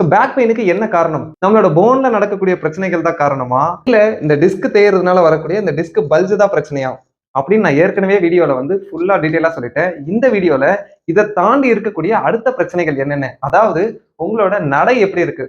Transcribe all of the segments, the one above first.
So back பெயினுக்கு என்ன காரணம்? நம்மளோட போன்ல நடக்கக்கூடிய பிரச்சனைகள் தான் காரணமா? இல்ல இந்த டிஸ்க் தேயறதுனால வரக்கூடிய இந்த டிஸ்க் பல்ஜ் தான் பிரச்சனையா அப்படின்னு நான் ஏற்கனவே வீடியோல வந்து ஃபுல்லா டீட்டெயிலா சொல்லிட்டேன். இந்த வீடியோல இதை தாண்டி இருக்கக்கூடிய அடுத்த பிரச்சனைகள் என்னென்ன? அதாவது உங்களோட நடை எப்படி இருக்கு?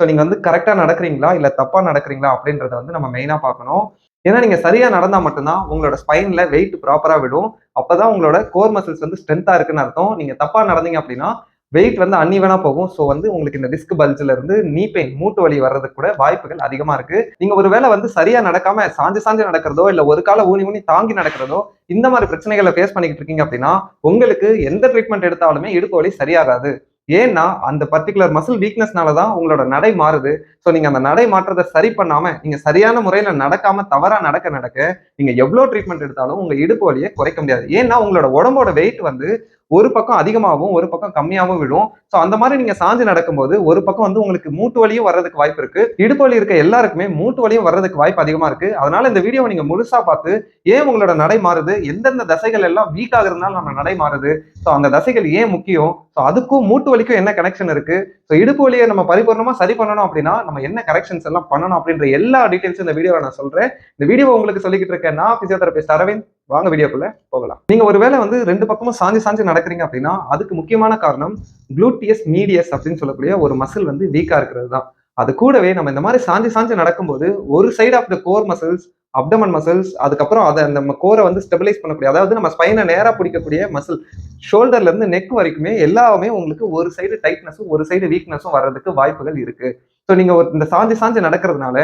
ஸோ நீங்க வந்து கரெக்டா நடக்கிறீங்களா? இல்ல தப்பா நடக்கிறீங்களா? அப்படின்றத வந்து நம்ம மெயினா பார்க்கணும். ஏன்னா நீங்க சரியா நடந்தா மட்டும்தான் உங்களோட ஸ்பைன்ல வெயிட் ப்ராப்பரா விடும். அப்பதான் உங்களோட கோர் மசில்ஸ் வந்து ஸ்ட்ரென்த்தா இருக்குன்னு அர்த்தம். நீங்க தப்பா நடந்தீங்க அப்படின்னா வெயிட் வந்து அன்னிவனா போகும். ஸோ வந்து உங்களுக்கு இந்த டிஸ்க் பல்ஜ்ல இருந்து நீ பெயின் மூட்டு வலி வர்றதுக்கு கூட வாய்ப்புகள் அதிகமா இருக்கு. நீங்க ஒருவேளை வந்து சரியா நடக்காம சாஞ்சு சாஞ்சு நடக்கிறதோ இல்ல ஒரு கால ஊனி ஊனி தாங்கி நடக்கிறதோ இந்த மாதிரி பிரச்சனைகளை ஃபேஸ் பண்ணிக்கிட்டு இருக்கீங்க அப்படின்னா உங்களுக்கு எந்த ட்ரீட்மெண்ட் எடுத்தாலுமே இடுப்பு வலி சரியாகாது. ஏன்னா அந்த பர்டிகுலர் மசில் வீக்னஸ்னால தான் உங்களோட நடை மாறுது. ஸோ நீங்க அந்த நடை மாற்றத்தை சரி பண்ணாம நீங்க சரியான முறையில நடக்காம தவறா நடக்க நடக்க நீங்க எவ்வளவு ட்ரீட்மெண்ட் எடுத்தாலும் உங்க இடுப்பு வலியை குறைக்க முடியாது. ஏன்னா உங்களோட உடம்போட வெயிட் வந்து ஒரு பக்கம் அதிகமாகவும் ஒரு பக்கம் கம்மியாகவும் விழும். ஸோ அந்த மாதிரி நீங்க சாஞ்சு நடக்கும்போது ஒரு பக்கம் வந்து உங்களுக்கு மூட்டு வலியும் வர்றதுக்கு வாய்ப்பு இருக்கு. இடுப்பு வலி இருக்க எல்லாருக்குமே மூட்டு வலியும் வர்றதுக்கு வாய்ப்பு அதிகமா இருக்கு. அதனால இந்த வீடியோவை நீங்க முழுசா பார்த்து ஏன் உங்களோட நடை மாறுது? எந்தெந்த தசைகள் எல்லாம் வீக் ஆகுறதுனால நம்ம நடை மாறுது? ஸோ அந்த தசைகள் ஏன் முக்கியம்? ஸோ அதுக்கும் மூட்டு வலிக்கும் என்ன கனெக்ஷன் இருக்கு? ஸோ இடுப்பு வலியை நம்ம பரிபூர்ணமா சரி பண்ணணும் அப்படின்னா நம்ம என்ன கரெக்ஷன்ஸ் எல்லாம் பண்ணணும் அப்படின்ற எல்லா டீட்டெயில்ஸும் இந்த வீடியோவை நான் சொல்றேன். இந்த வீடியோ உங்களுக்கு சொல்லிக்கிட்டு இருக்கேன் நான் பிசியோதெரபிஸ்ட் அரவிந்த். வாங்க வீடியோக்குள்ள போகலாம். நீங்க ஒருவேளை வந்து ரெண்டு பக்கமும் சாஞ்சி சாஞ்சி நடக்கிறீங்க அப்படின்னா அதுக்கு முக்கியமான காரணம் குளூட்டியஸ் மீடியஸ் அப்படின்னு சொல்லக்கூடிய ஒரு மசில் வந்து வீக்கா இருக்கிறது தான். அது கூடவே நம்ம இந்த மாதிரி சாஞ்சி சாஞ்சி நடக்கும்போது ஒரு side of the core muscles abdomen muscles அதுக்கப்புறம் அதை நம்ம கோரை வந்து ஸ்டெபிலைஸ் பண்ணக்கூடிய அதாவது நம்ம ஸ்பைனை நேராக பிடிக்கக்கூடிய மசில் ஷோல்டர்ல இருந்து நெக் வரைக்குமே எல்லாமே உங்களுக்கு ஒரு சைடு டைட்னஸும் ஒரு சைடு வீக்னஸும் வர்றதுக்கு வாய்ப்புகள் இருக்கு. ஸோ நீங்க ஒரு இந்த சாஞ்சி சாஞ்சி நடக்கிறதுனால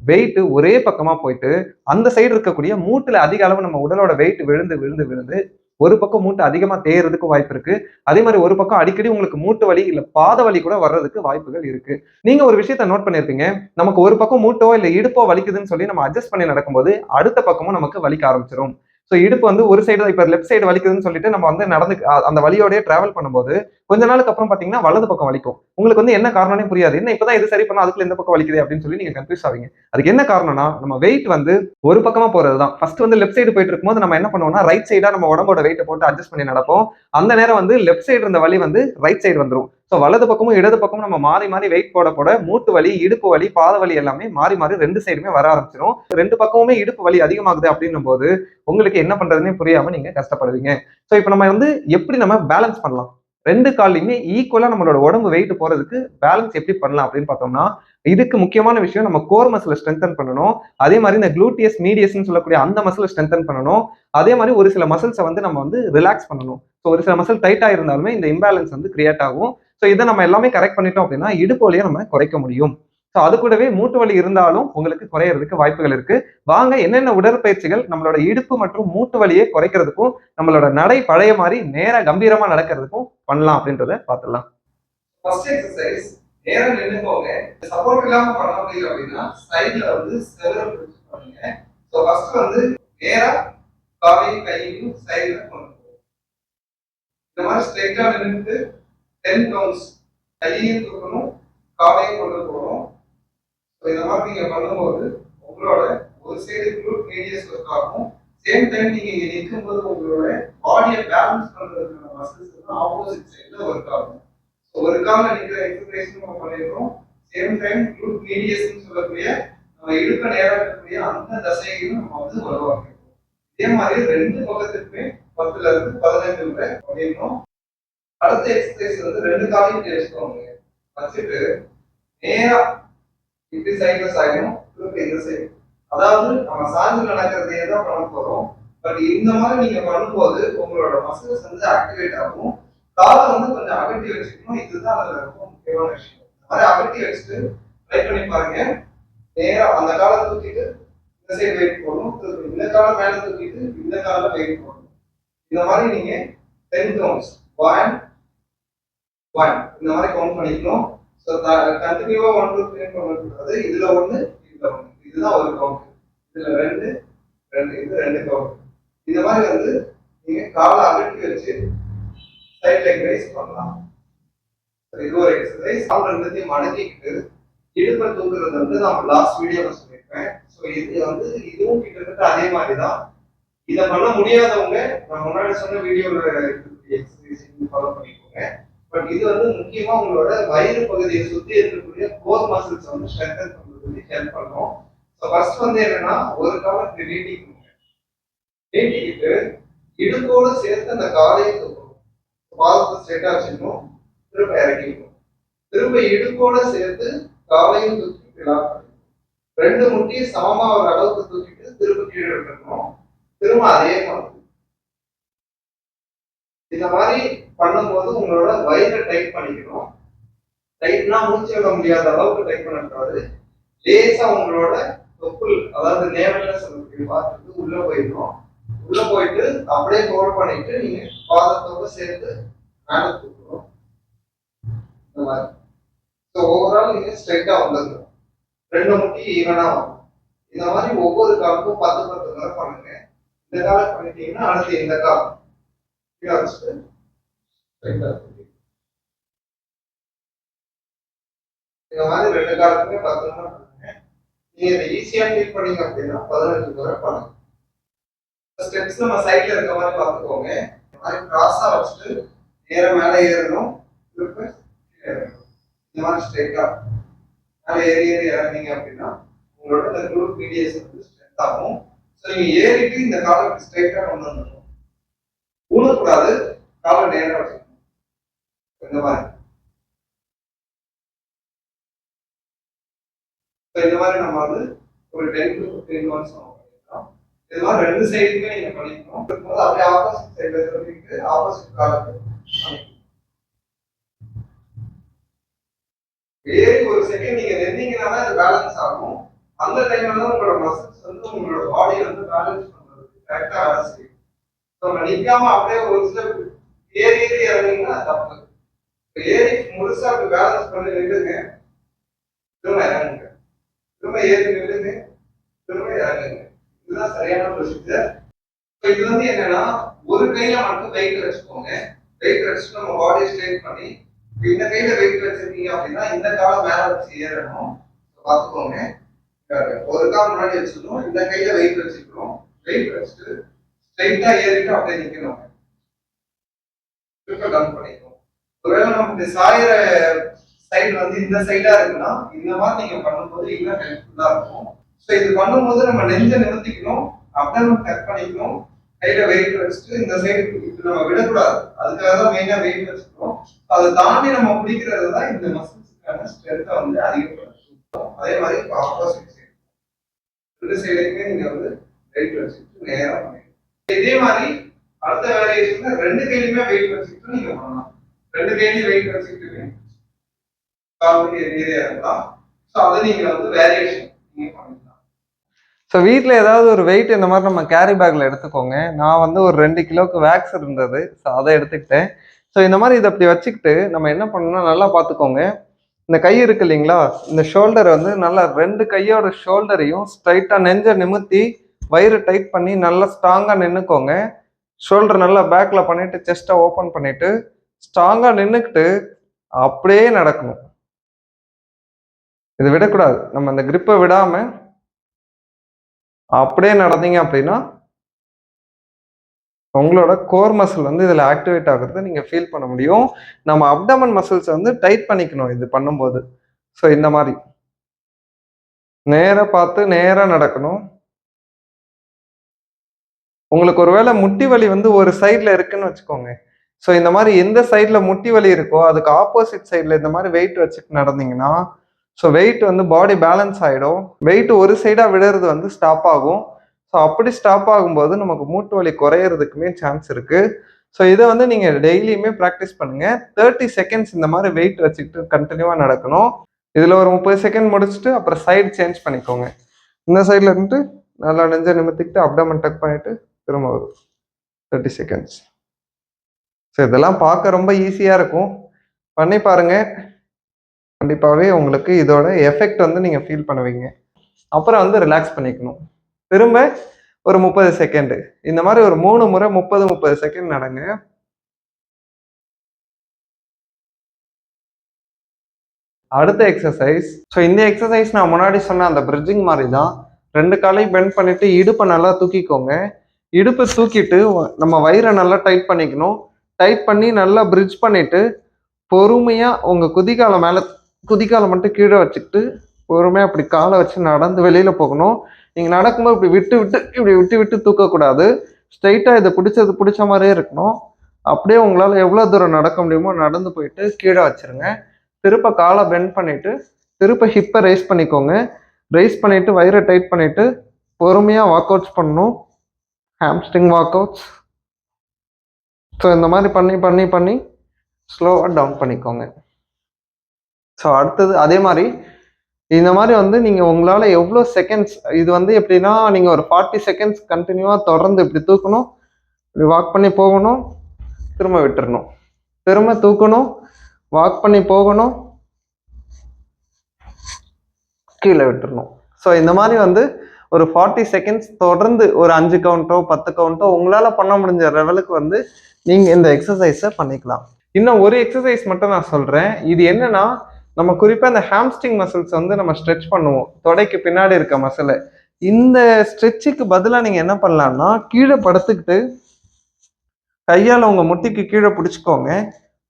வெயிட் ஒரே பக்கமா போயிட்டு அந்த சைடு இருக்கக்கூடிய மூட்டுல அதிக அளவு நம்ம உடலோட வெயிட் விழுந்து விழுந்து விழுந்து ஒரு பக்கம் மூட்டு அதிகமா தேயறதுக்கு வாய்ப்பு இருக்கு. அதே மாதிரி ஒரு பக்கம் அடிக்கடி உங்களுக்கு மூட்டு வலி இல்ல பாத வலி கூட வர்றதுக்கு வாய்ப்புகள் இருக்கு. நீங்க ஒரு விஷயத்த நோட் பண்ணிருப்பீங்க நமக்கு ஒரு பக்கம் மூட்டோ இல்ல இடுப்போ வலிக்குதுன்னு சொல்லி நம்ம அட்ஜஸ்ட் பண்ணி நடக்கும்போது அடுத்த பக்கமும் நமக்கு வலிக்க ஆரம்பிச்சிடும் ஸோ இடுப்பு வந்து ஒரு சைடு இப்போ லெஃப்ட் சைடு வலிக்குதுன்னு சொல்லிட்டு நம்ம வந்து நடந்து அந்த வழியோடய டிராவல் பண்ணும்போது கொஞ்ச நாளுக்கு அப்புறம் பார்த்தீங்கன்னா வலது பக்கம் வலிக்கும். உங்களுக்கு வந்து என்ன காரணம்னே புரியாது. என்ன இப்பதான் இது சரி பண்ணா அதுக்குள்ள எந்த பக்கம் வலிக்குது அப்படின்னு சொல்லி நீங்க கன்ஃபியூஸ் ஆவீங்க. அதுக்கு என்ன காரணம்னா நம்ம வெயிட் வந்து ஒரு பக்கமா போறது தான் ஃபர்ஸ்ட் வந்து லெஃப்ட் சைடு போயிட்டு இருக்கும்போது நம்ம என்ன பண்ணுவோம்னா ரைட் சைடா நம்ம உடம்போட வெயிட்டை போட்டு அட்ஜஸ்ட் பண்ணி நடப்போம். அந்த நேரம் வந்து லெஃப்ட் சைடு இருந்த வலி வந்து ரைட் சைடு வந்துடும் ஸோ வலது பக்கமும் இடது பக்கமும் நம்ம மாறி மாறி வெயிட் போட போட மூட்டு வலி இடுப்பு வலி பாத வலி எல்லாமே மாறி மாறி ரெண்டு சைடுமே வர ஆரம்பிச்சிடும் ரெண்டு பக்கமுமே இடுப்பு வலி அதிகமாகுது அப்படின்னும் போது உங்களுக்கு என்ன பண்றதுன்னே புரியாம நீங்க கஷ்டப்படுவீங்க. ஸோ இப்போ நம்ம வந்து எப்படி நம்ம பேலன்ஸ் பண்ணலாம்? ரெண்டு கால்லையுமே ஈக்குவலா நம்மளோட உடம்பு வெயிட் போறதுக்கு பேலன்ஸ் எப்படி பண்ணலாம் அப்படின்னு பார்த்தோம்னா இதுக்கு முக்கியமான விஷயம் நம்ம கோர் மசில ஸ்ட்ரென்தன் பண்ணணும். அதே மாதிரி இந்த குளூட்டியஸ் மீடியஸ்னு சொல்லக்கூடிய அந்த மசிலை ஸ்ட்ரென்தன் பண்ணணும். அதே மாதிரி ஒரு சில மசில்ஸை வந்து நம்ம வந்து ரிலாக்ஸ் பண்ணணும். ஸோ ஒரு சில மசில் டைட்டாக இருந்தாலுமே இந்த இம்பேலன்ஸ் வந்து கிரியேட் ஆகும். ஸோ இதை நம்ம எல்லாமே கரெக்ட் பண்ணிட்டோம் அப்படின்னா இடுப்பு வலியை நம்ம குறைக்க முடியும். ஸோ அது கூடவே மூட்டு வலி இருந்தாலும் உங்களுக்கு குறையறதுக்கு வாய்ப்புகள் இருக்கு. வாங்க என்னென்ன உடற்பயிற்சிகள் நம்மளோட இடுப்பு மற்றும் மூட்டு வலியை குறைக்கிறதுக்கும் நம்மளோட நடை பழைய மாதிரி நேர கம்பீரமா நடக்கிறதுக்கும் பண்ணலாம் அப்படின்றத பார்த்துடலாம். ஃபர்ஸ்ட் எக்ஸசைஸ் நேரா நின்னுக்கோங்க. சப்போர்ட் இல்லாம பண்ண முடியல அப்படின்னா சைடுல வந்து செவரல் பண்ணுங்க. ஸோ ஃபர்ஸ்ட் வந்து நேரா காலையும் கையையும் சைடுல கொண்டு போகும் இந்த மாதிரி ஸ்ட்ரெயிட்டா நின்னுட்டு டென் கவுண்ட்ஸ் கையையும் தூக்கணும் காலையும் கொண்டு போகணும். ஸோ இந்த மாதிரி நீங்கள் பண்ணும்போது உங்களோட ஒரு சைடு குரூப் ரேடியஸ் ஒர்க் ஆகும். சேம் டைம் நீங்க இங்க நிற்கும்போது உங்களோட பாடியை பேலன்ஸ் பண்ணுறதுக்கான மசில்ஸ் வந்து ஆப்போசிட் சைடு ஒர்க் ஆகும் ஸோ ஒரு கால நிற்கிற எக்ஸசைஸ் நம்ம பண்ணிடுறோம் சேம் டைம் குரூப் ரேடியஸ்னு சொல்லக்கூடிய நம்ம இடுக்க நேரம் இருக்கக்கூடிய அந்த தசையையும் நம்ம வந்து வலுவாக்கிடுறோம் இதே மாதிரி ரெண்டு பக்கத்துக்குமே பத்துல இருந்து பதினைந்து வரை பண்ணிடணும் அடுத்த எக்ஸசைஸ் வந்து ரெண்டு காலையும் தேய்ச்சிக்கோங்க வச்சுட்டு நேரா இப்படி சைட்ல சாயணும் திருப்பி இந்த சைடு அதாவது நம்ம சாஞ்சு நடக்கிறதே தான் பண்ண போறோம் பட் இந்த மாதிரி நீங்க பண்ணும்போது உங்களோட மசில்ஸ் வந்து ஆக்டிவேட் ஆகும். காலை வந்து கொஞ்சம் அகட்டி வச்சுக்கணும். இதுதான் அதுல ரொம்ப முக்கியமான விஷயம். இந்த மாதிரி அகட்டி வச்சுட்டு ட்ரை பண்ணி பாருங்க. நேரா அந்த காலை தூக்கிட்டு இந்த சைடு வெயிட் போடணும். திருப்பி இந்த காலை மேல தூக்கிட்டு இந்த காலில் வெயிட் போடணும். இந்த மாதிரி நீங்க டென் கவுண்ட்ஸ் ஒன் ஒன் இந்த மாதிரி கவுண்ட் பண்ணிக்கணும். ஸோ கண்டினியூவா ஒன் டூ த்ரீ பண்ணக்கூடாது இதுல ஒன்று இதுல ஒன்று இதுதான் ஒரு கவுண்ட் இதுல ரெண்டு ரெண்டு இது ரெண்டு கவுண்ட் இந்த மாதிரி வந்து நீங்க காலை அகட்டி வச்சு சைட் லெக் ரைஸ் பண்ணலாம். இது ஒரு எக்ஸசைஸ் கால் ரெண்டுத்தையும் மடக்கிக்கிட்டு இடுப்பை தூக்குறது வந்து நான் லாஸ்ட் வீடியோல சொல்லியிருப்பேன் ஸோ இது வந்து இதுவும் கிட்டத்தட்ட அதே மாதிரி தான் இதை பண்ண முடியாதவங்க நான் முன்னாடி சொன்ன வீடியோல இருக்கக்கூடிய எக்ஸசைஸ் ஃபாலோ பண்ணிக்கோங்க. பட் இது வந்து முக்கியமா உங்களோட வயிறு பகுதியை சுத்தி இருக்கக்கூடிய கோர் மசில்ஸ் வந்து ஸ்ட்ரென்தன் பண்றதுக்கு ஹெல்ப் பண்ணும். ஸோ ஃபர்ஸ்ட் வந்து என்னன்னா ஒரு காலத்துக்கு நீட்டிக்கணும். நீட்டிக்கிட்டு இடுப்போடு சேர்த்து அந்த காலையை தூக்கணும் பாதத்தை ஸ்ட்ரெயிட்டா வச்சுக்கணும். திரும்ப இறக்கிக்கணும். திரும்ப இடுப்போட சேர்த்து காலையும் தூக்கி லாக் பண்ணணும் ரெண்டு முட்டியும் சமமா ஒரு அளவுக்கு தூக்கிட்டு திரும்ப கீழே விட்டுறணும். திரும்ப அதே மாதிரி இந்த மாதிரி பண்ணும்போது உங்களோட வயிறை டைட் பண்ணிக்கணும். டைட்னா மூச்சு விட முடியாத அளவுக்கு டைட் பண்ணக்கூடாது லேசா உங்களோட தொப்புள் அதாவது நேவல்ல சொல்லக்கூடிய பார்த்துட்டு உள்ள போயிடணும். உள்ள போயிட்டு அப்படியே ஹோல்ட் பண்ணிட்டு நீங்க பாதத்தோட சேர்த்து மேல தூக்கணும். இந்த மாதிரி. ஸோ ஓவரால் நீங்க ஸ்ட்ரைட்டா வந்துடணும். ரெண்டு முட்டி ஈவனா வரும் இந்த மாதிரி ஒவ்வொரு காலுக்கும் பத்து பத்து தடவை பண்ணுங்க. இந்த காலம் பண்ணிட்டீங்கன்னா அடுத்து இந்த காலம் கீழே வச்சுட்டு straight ஆ இந்த மாதிரி ரெண்டு காலத்துக்குமே பத்து முறை நீங்க இதை ஈஸியா ஃபீல் பண்ணீங்க அப்படின்னா பதினஞ்சு முறை பண்ணுங்க ஸ்டெப்ஸ் நம்ம சைட்ல இருக்க மாதிரி பார்த்துக்கோங்க இந்த மாதிரி கிராஸா வச்சுட்டு நேர மேல ஏறணும் திரும்ப இந்த மாதிரி ஸ்ட்ரைட்டா மேல ஏறி ஏறி இறங்குனீங்க அப்படின்னா உங்களோட இந்த குரூப் பிடிஎஸ் வந்து ஸ்ட்ரென்த் ஆகும் ஸோ நீங்க ஏறிட்டு இந்த காலத்துக்கு ஸ்ட்ரைட்டா கொண்டு வந்துடணும் ஊனக்கூடாது கால நேரம் வச்சுக்கணும். இந்த மாதிரி. இந்த மாதிரி நம்ம வந்து ஒரு டென் டு ஃபிஃப்டீன் மந்த்ஸ் நம்ம பண்ணிக்கலாம். இது மாதிரி ரெண்டு சைடுமே நீங்க பண்ணிக்கணும். இருக்கும்போது அப்படியே ஆப்போசிட் சைடுல சொல்லிட்டு ஆப்போசிட் காலுக்கு வேறு ஒரு செகண்ட் நீங்க நின்னீங்கன்னா அது பேலன்ஸ் ஆகும். அந்த டைம்ல தான் உங்களோட மசில்ஸ் வந்து உங்களோட பாடி வந்து பேலன்ஸ் பண்றது கரெக்டா வேலை செய்யும். நிக்காம அப்படியே ஒரு ஸ்டெப் ஏறி ஏறி இறங்குனீங்கன்னா தப்பு. ஏறி முழுசா அப்படி பேலன்ஸ் பண்ணி நில்லுங்க. திரும்ப இறங்குங்க. திரும்ப ஏறி நில்லுங்க. திரும்ப இறங்குங்க. இதுதான் சரியான ப்ரொசீஜர் இப்போ இது வந்து என்னன்னா ஒரு கையில மட்டும் வெயிட் வச்சுக்கோங்க. வெயிட் வச்சுட்டு நம்ம பாடி ஸ்ட்ரெயின் பண்ணி இந்த கையில வெயிட் வச்சிருக்கீங்க அப்படின்னா இந்த காலம் மேல வச்சு ஏறணும். பார்த்துக்கோங்க. ஒரு கால் முன்னாடி வச்சுக்கணும் இந்த கையில வெயிட் வச்சுக்கணும். வெயிட் வச்சுட்டு ஸ்ட்ரைட்டா ஏறிட்டு அப்படியே நிக்கணும். திரும்ப டவுன் பண்ணிக்கணும். ஒருவேளை நம்ம இந்த சாயிற சைடு வந்து இந்த சைடா இருக்குன்னா இந்த மாதிரி நீங்க பண்ணும்போது இன்னும் ஹெல்ப்ஃபுல்லா இருக்கும். ஸோ இது பண்ணும்போது நம்ம நெஞ்ச நிறுத்திக்கணும் அப்டமன் கட் பண்ணிக்கணும். கையில வெயிட் வச்சுட்டு இந்த சைடு இது நம்ம விடக்கூடாது. அதுக்காக தான் மெயினா வெயிட் வச்சுக்கணும். அதை தாண்டி நம்ம பிடிக்கிறது தான் இந்த மசில்ஸுக்கான ஸ்ட்ரென்த்தை வந்து அதிகப்படுத்தும். அதே மாதிரி ஆப்போசிட் சைடு ரெண்டு சைடுக்குமே நீங்க வந்து வெயிட் வச்சுட்டு நேரம் பண்ணிக்கணும். இதே மாதிரி அடுத்த வேரியேஷன்ல ரெண்டு கையிலுமே வெயிட் வச்சுக்கிட்டு நீங்க பண்ணலாம். ரெண்டு கையிலையும் வெயிட் வச்சுக்கிட்டு கால் ஏரியா இருக்கலாம் ஸோ அதை நீங்க வந்து வேரியேஷன் நீங்க பண்ணலாம் ஸோ வீட்டில் ஏதாவது ஒரு வெயிட் இந்த மாதிரி நம்ம கேரி பேக்கில் எடுத்துக்கோங்க. நான் வந்து ஒரு ரெண்டு கிலோவுக்கு வேக்ஸ் இருந்தது. ஸோ அதை எடுத்துக்கிட்டேன். ஸோ இந்த மாதிரி இதை அப்படி வச்சுக்கிட்டு நம்ம என்ன பண்ணணும்னா நல்லா பார்த்துக்கோங்க. இந்த கை இருக்கு இல்லைங்களா? இந்த ஷோல்டர் வந்து நல்லா ரெண்டு கையோட ஷோல்டரையும் ஸ்ட்ரைட்டாக நெஞ்ச நிமித்தி வயிறு டைட் பண்ணி நல்லா ஸ்ட்ராங்காக நின்றுக்கோங்க ஷோல்டர் நல்லா பேக்கில் பண்ணிவிட்டு செஸ்ட்டை ஓப்பன் பண்ணிவிட்டு ஸ்ட்ராங்காக நின்றுக்கிட்டு அப்படியே நடக்கணும். இது விடக்கூடாது. நம்ம அந்த கிரிப்பை விடாமல் அப்படியே நடந்தீங்க அப்படின்னா உங்களோட கோர் மசில் வந்து இதில் ஆக்டிவேட் ஆகுறத நீங்கள் ஃபீல் பண்ண முடியும். நம்ம அப்டமன் மசில்ஸை வந்து டைட் பண்ணிக்கணும் இது பண்ணும்போது. ஸோ இந்த மாதிரி. நேராக பார்த்து நேராக நடக்கணும். உங்களுக்கு ஒருவேளை முட்டி வலி வந்து ஒரு சைடில் இருக்குன்னு வச்சுக்கோங்க. ஸோ இந்த மாதிரி எந்த சைடில் முட்டி வலி இருக்கோ அதுக்கு ஆப்போசிட் சைடில் இந்த மாதிரி வெயிட் வச்சுட்டு நடந்தீங்கன்னா ஸோ வெயிட் வந்து பாடி பேலன்ஸ் ஆகிடும் வெயிட் ஒரு சைடாக விடுறது வந்து ஸ்டாப் ஆகும். ஸோ அப்படி ஸ்டாப் ஆகும்போது நமக்கு மூட்டு வலி குறையிறதுக்குமே சான்ஸ் இருக்குது ஸோ இதை வந்து நீங்கள் டெய்லியுமே ப்ராக்டிஸ் பண்ணுங்கள் தேர்ட்டி செகண்ட்ஸ் இந்த மாதிரி வெயிட் வச்சுக்கிட்டு கண்டினியூவாக நடக்கணும். இதில் ஒரு முப்பது செகண்ட் முடிச்சுட்டு அப்புறம் சைடு சேஞ்ச் பண்ணிக்கோங்க. இந்த சைடில் இருந்துட்டு நல்லா நெஞ்ச நிமித்திக்கிட்டு அப்டமன் டக் பண்ணிவிட்டு திரும்ப வரும் தேர்ட்டி செகண்ட்ஸ் ஸோ இதெல்லாம் பார்க்க ரொம்ப ஈஸியாக இருக்கும். பண்ணி பாருங்கள் கண்டிப்பாகவே உங்களுக்கு இதோட எஃபெக்ட் வந்து நீங்கள் ஃபீல் பண்ணுவீங்க. அப்புறம் வந்து ரிலாக்ஸ் பண்ணிக்கணும். திரும்ப ஒரு முப்பது செகண்டு இந்த மாதிரி ஒரு மூணு முறை முப்பது முப்பது செகண்ட் நடங்க. அடுத்த எக்ஸசைஸ் ஸோ இந்த எக்ஸசைஸ் நான் முன்னாடி சொன்ன அந்த பிரிட்ஜிங் மாதிரி தான் ரெண்டு காலையும் பெண்ட் பண்ணிட்டு இடுப்பை நல்லா தூக்கிக்கோங்க. இடுப்பை தூக்கிட்டு நம்ம வயிறை நல்லா டைட் பண்ணிக்கணும். டைட் பண்ணி நல்லா பிரிட்ஜ் பண்ணிட்டு பொறுமையாக உங்கள் குதிகாலை மேலே குதிகாலை மட்டும் கீழே வச்சுக்கிட்டு பொறுமையாக அப்படி காலை வச்சு நடந்து வெளியில் போகணும். நீங்கள் நடக்கும்போது இப்படி விட்டு விட்டு இப்படி விட்டு விட்டு தூக்கக்கூடாது. ஸ்ட்ரைட்டாக இதை பிடிச்சது பிடிச்ச மாதிரியே இருக்கணும். அப்படியே உங்களால் எவ்வளோ தூரம் நடக்க முடியுமோ நடந்து போயிட்டு கீழே வச்சுருங்க. திருப்ப காலை பெண்ட் பண்ணிவிட்டு திருப்ப ஹிப்பை ரைஸ் பண்ணிக்கோங்க. ரைஸ் பண்ணிவிட்டு வயிறை டைட் பண்ணிவிட்டு பொறுமையாக ஒர்க் அவுட்ஸ் பண்ணணும். ஹாம்ஸ்ட்ரிங் வாக் அவுட்ஸ் ஸோ இந்த மாதிரி பண்ணி பண்ணி பண்ணி ஸ்லோவாக டவுன் பண்ணிக்கோங்க. ஸோ அடுத்தது அதே மாதிரி இந்த மாதிரி வந்து நீங்கள் உங்களால் எவ்வளோ செகண்ட்ஸ் இது வந்து எப்படின்னா நீங்கள் ஒரு ஃபார்ட்டி செகண்ட்ஸ் கண்டினியூவாக தொடர்ந்து இப்படி தூக்கணும் இப்படி வாக் பண்ணி போகணும் திரும்ப விட்டுறணும். திரும்ப தூக்கணும் வாக் பண்ணி போகணும் கீழே விட்டுறணும். ஸோ இந்த மாதிரி வந்து ஒரு ஃபார்ட்டி செகண்ட்ஸ் தொடர்ந்து ஒரு அஞ்சு கவுண்டோ பத்து கவுண்டோ உங்களால் பண்ண முடிஞ்ச லெவலுக்கு வந்து நீங்கள் இந்த எக்ஸசைஸை பண்ணிக்கலாம். இன்னும் ஒரு எக்ஸசைஸ் மட்டும் நான் சொல்கிறேன் இது என்னன்னா நம்ம குறிப்பாக இந்த ஹாம்ஸ்டிங் மசில்ஸ் வந்து நம்ம ஸ்ட்ரெச் பண்ணுவோம். தொடைக்கு பின்னாடி இருக்க மசிலை இந்த ஸ்ட்ரெச்சுக்கு பதிலாக நீங்கள் என்ன பண்ணலாம்னா கீழே படுத்துக்கிட்டு கையால் உங்கள் முட்டிக்கு கீழே பிடிச்சிக்கோங்க.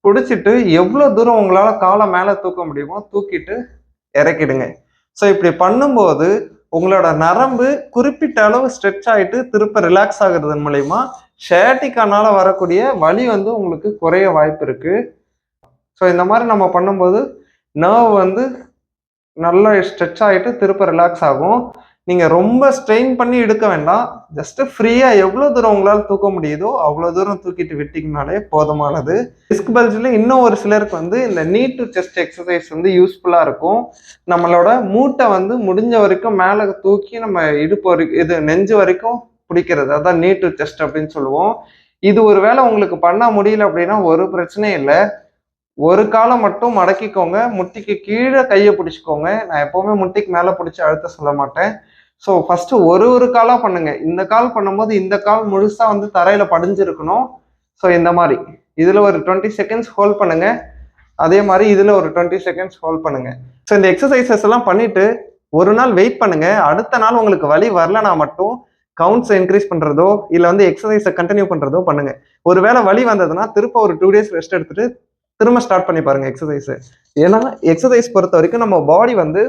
பிடிச்சிட்டு எவ்வளோ தூரம் உங்களால் காலை மேலே தூக்க முடியுமோ தூக்கிட்டு இறக்கிடுங்க. ஸோ இப்படி பண்ணும்போது உங்களோட நரம்பு குறிப்பிட்ட அளவு ஸ்ட்ரெச் ஆகிட்டு திருப்ப ரிலாக்ஸ் ஆகுறதன் மூலயமா ஷேட்டிக்கானால வரக்கூடிய வலி வந்து உங்களுக்கு குறைய வாய்ப்பு இருக்கு. ஸோ இந்த மாதிரி நம்ம பண்ணும்போது நர்வ் வந்து நல்லா ஸ்ட்ரெச் ஆகிட்டு திருப்ப ரிலாக்ஸ் ஆகும். நீங்கள் ரொம்ப ஸ்ட்ரெயின் பண்ணி எடுக்க வேண்டாம். ஜஸ்ட் ஃப்ரீயாக எவ்வளோ தூரம் உங்களால் தூக்க முடியுதோ அவ்வளோ தூரம் தூக்கிட்டு விட்டிங்கனாலே போதுமானது. டிஸ்க் பல்ஜில் இன்னும் ஒரு சிலருக்கு வந்து இந்த நீ டு செஸ்ட் எக்ஸசைஸ் வந்து யூஸ்ஃபுல்லாக இருக்கும். நம்மளோட மூட்டை வந்து முடிஞ்ச வரைக்கும் மேலே தூக்கி நம்ம இடுப்பு வரைக்கும் இது நெஞ்சு வரைக்கும் பிடிக்கிறது. அதான் நீ டு செஸ்ட் அப்படின்னு சொல்லுவோம். இது ஒரு வேளை உங்களுக்கு பண்ண முடியல அப்படின்னா ஒரு பிரச்சனையும் இல்லை. ஒரு காலை மட்டும் மடக்கிக்கோங்க. முட்டிக்கு கீழே கையை பிடிச்சிக்கோங்க. நான் எப்போவுமே முட்டிக்கு மேலே பிடிச்சி அழுத்த சொல்ல மாட்டேன். ஸோ ஃபஸ்ட்டு ஒரு ஒரு காலாக பண்ணுங்க. இந்த கால் பண்ணும்போது இந்த கால் முழுசாக வந்து தரையில் படிஞ்சிருக்கணும். ஸோ இந்த மாதிரி. இதில் ஒரு டுவெண்ட்டி செகண்ட்ஸ் ஹோல்ட் பண்ணுங்க. அதே மாதிரி இதில் ஒரு டுவெண்ட்டி செகண்ட்ஸ் ஹோல்ட் பண்ணுங்க. ஸோ இந்த எக்ஸசைசஸ் எல்லாம் பண்ணிட்டு ஒரு நாள் வெயிட் பண்ணுங்க. அடுத்த நாள் உங்களுக்கு வழி வரலனா மட்டும் கவுண்ட்ஸ் இன்க்ரீஸ் பண்ணுறதோ இல்லை வந்து எக்ஸசைஸை கண்டினியூ பண்ணுறதோ பண்ணுங்க. ஒருவேளை வழி வந்ததுன்னா திருப்ப ஒரு டூ டேஸ் ரெஸ்ட் எடுத்துட்டு திரும்ப ஸ்டார்ட் பண்ணி பாருங்க எக்ஸசைஸ் ஏன்னா எக்ஸசைஸ் பொறுத்த வரைக்கும் நம்ம பாடி வந்து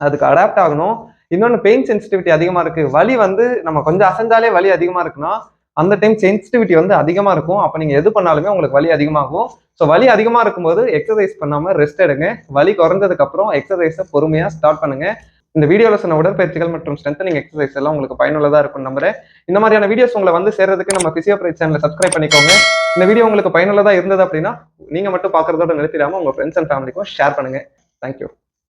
அதுக்கு அடாப்ட் ஆகணும். இன்னொன்று பெயின் சென்சிட்டிவிட்டி அதிகமாக இருக்குது வலி வந்து நம்ம கொஞ்சம் அசைஞ்சாலே வலி அதிகமாக இருக்குன்னா அந்த டைம் சென்சிட்டிவிட்டி வந்து அதிகமாக இருக்கும். அப்போ நீங்கள் எது பண்ணாலுமே உங்களுக்கு வலி அதிகமாகும். ஸோ வலி அதிகமாக இருக்கும்போது எக்ஸசைஸ் பண்ணாமல் ரெஸ்ட் எடுங்க. வலி குறைஞ்சதுக்கப்புறம் எக்ஸசைஸை பொறுமையாக ஸ்டார்ட் பண்ணுங்கள் இந்த வீடியோவில் சொன்ன உடற்பயிற்சிகள் மற்றும் ஸ்ட்ரென்தனிங் எக்ஸசைஸ் எல்லாம் உங்களுக்கு பயனுள்ளதாக இருக்கும் நம்புறேன். இந்த மாதிரியான வீடியோஸ் உங்களை வந்து சேர்றதுக்கு நம்ம பிசியோ பிரைட் சேனலை சப்ஸ்கிரைப் பண்ணிக்கோங்க. இந்த வீடியோ உங்களுக்கு பயனுள்ளதாக இருந்தது அப்படின்னா நீங்கள் மட்டும் பார்க்குறதோட நிறுத்திடாமல் உங்கள் ஃப்ரெண்ட்ஸ் அண்ட் ஃபேமிலிக்கும் ஷேர் பண்ணுங்க. Thank you